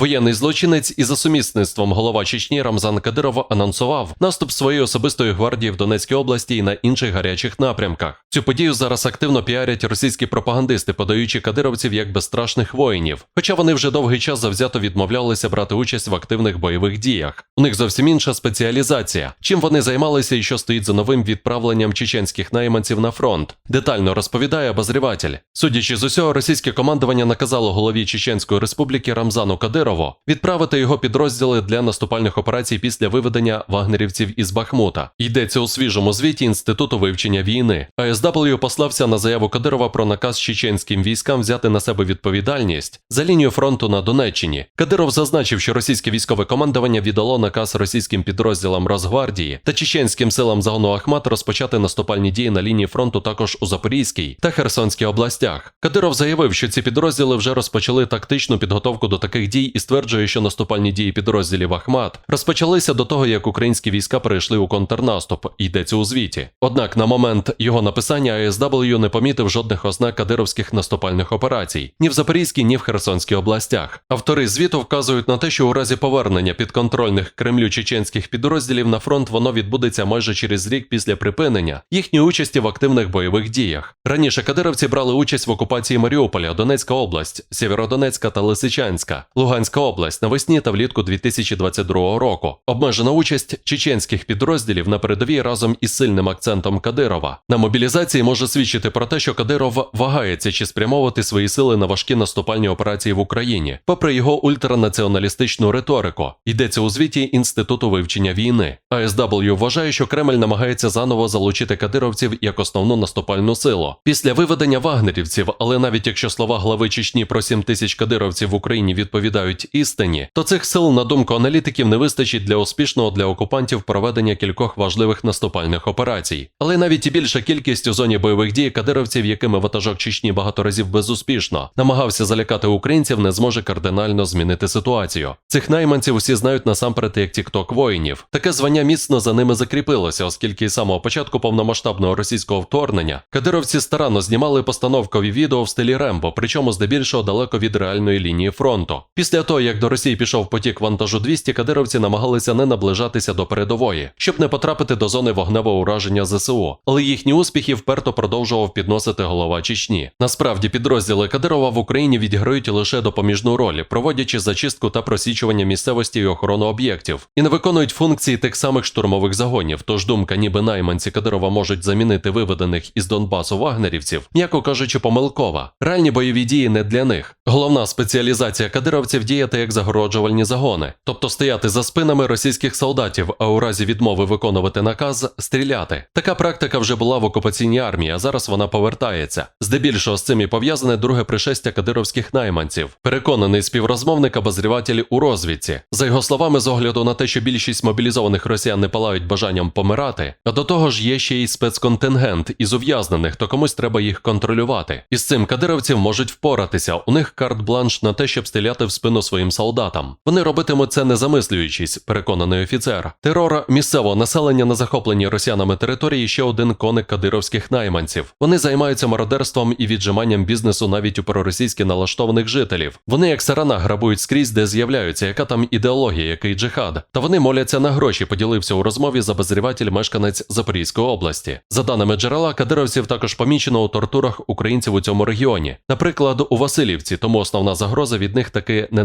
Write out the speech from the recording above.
Воєнний злочинець і за сумісництвом голова Чечні Рамзан Кадиров анонсував наступ своєї особистої гвардії в Донецькій області і на інших гарячих напрямках. Цю подію зараз активно піарять російські пропагандисти, подаючи кадировців як безстрашних воїнів. Хоча вони вже довгий час завзято відмовлялися брати участь в активних бойових діях. У них зовсім інша спеціалізація. Чим вони займалися і що стоїть за новим відправленням чеченських найманців на фронт? Детально розповідає обозріватель. Судячи з усього, російське командування наказало голові Чеченської республіки Рамзану Кадирову відправити його підрозділи для наступальних операцій після виведення вагнерівців із Бахмута. Йдеться у свіжому звіті Інституту вивчення війни. АСW послався на заяву Кадирова про наказ чеченським військам взяти на себе відповідальність за лінію фронту на Донеччині. Кадиров зазначив, що російське військове командування віддало наказ російським підрозділам Росгвардії та чеченським силам загону Ахмат розпочати наступальні дії на лінії фронту також у Запорізькій та Херсонській областях. Кадиров заявив, що ці підрозділи вже розпочали тактичну підготовку до таких дій стверджує, що наступальні дії підрозділів Ахмат розпочалися до того, як українські війська перейшли у контрнаступ. Йдеться у звіті. Однак на момент його написання АСW не помітив жодних ознак кадировських наступальних операцій ні в Запорізькій, ні в Херсонській областях. Автори звіту вказують на те, що у разі повернення підконтрольних Кремлю чеченських підрозділів на фронт воно відбудеться майже через рік після припинення їхньої участі в активних бойових діях. Раніше кадировці брали участь в окупації Маріуполя, Донецька область, Сєвєродонецька та Лисичанська, Луганська область навесні та влітку 2022 року. Обмежена участь чеченських підрозділів на передовій разом із сильним акцентом Кадирова на мобілізації може свідчити про те, що Кадиров вагається чи спрямовувати свої сили на важкі наступальні операції в Україні, попри його ультранаціоналістичну риторику. Йдеться у звіті Інституту вивчення війни. АСW вважає, що Кремль намагається заново залучити кадировців як основну наступальну силу після виведення вагнерівців. Але навіть якщо слова глави Чечні про 7 тисяч кадировців в Україні відповідають істині, то цих сил, на думку аналітиків, не вистачить для успішного для окупантів проведення кількох важливих наступальних операцій. Але навіть і більша кількість у зоні бойових дій кадировців, якими ватажок Чечні багато разів безуспішно намагався залякати українців, не зможе кардинально змінити ситуацію. Цих найманців усі знають насамперед як тікток воїнів. Таке звання міцно за ними закріпилося, оскільки із самого початку повномасштабного російського вторгнення кадировці старанно знімали постановкові відео в стилі Рембо, причому здебільшого далеко від реальної лінії фронту. Після того, як до Росії пішов потік вантажу 200, кадировці намагалися не наближатися до передової, щоб не потрапити до зони вогневого ураження ЗСУ. Але їхні успіхи вперто продовжував підносити голова Чечні. Насправді підрозділи Кадирова в Україні відіграють лише допоміжну роль, проводячи зачистку та просічування місцевості і охорону об'єктів, і не виконують функції тих самих штурмових загонів. Тож думка, ніби найманці Кадирова можуть замінити виведених із Донбасу вагнерівців, м'яко кажучи, помилкова. Реальні бойові дії не для них. Головна спеціалізація кадировців діяти як загороджувальні загони, тобто стояти за спинами російських солдатів, а у разі відмови виконувати наказ стріляти. Така практика вже була в окупаційній армії, а зараз вона повертається. Здебільшого з цим і пов'язане друге пришестя кадировських найманців. Переконаний співрозмовник обозрівателі у розвідці. За його словами, з огляду на те, що більшість мобілізованих росіян не палають бажанням помирати, а до того ж є ще й спецконтингент із ув'язнених, то комусь треба їх контролювати. І з цим кадировців можуть впоратися. У них карт-бланш на те, щоб стріляти в спину своїм солдатам. Вони робитимуть це не замислюючись, переконаний офіцер. Терор місцевого населення на захопленій росіянами території ще один коник кадировських найманців. Вони займаються мародерством і віджиманням бізнесу навіть у проросійськи налаштованих жителів. Вони як сарана грабують скрізь, де з'являються, яка там ідеологія, який джихад. Та вони моляться на гроші. Поділився у розмові з обозріватель мешканець Запорізької області. За даними джерела, кадировців також помічено у тортурах українців у цьому регіоні, наприклад, у Васильівці, тому основна загроза від них таки не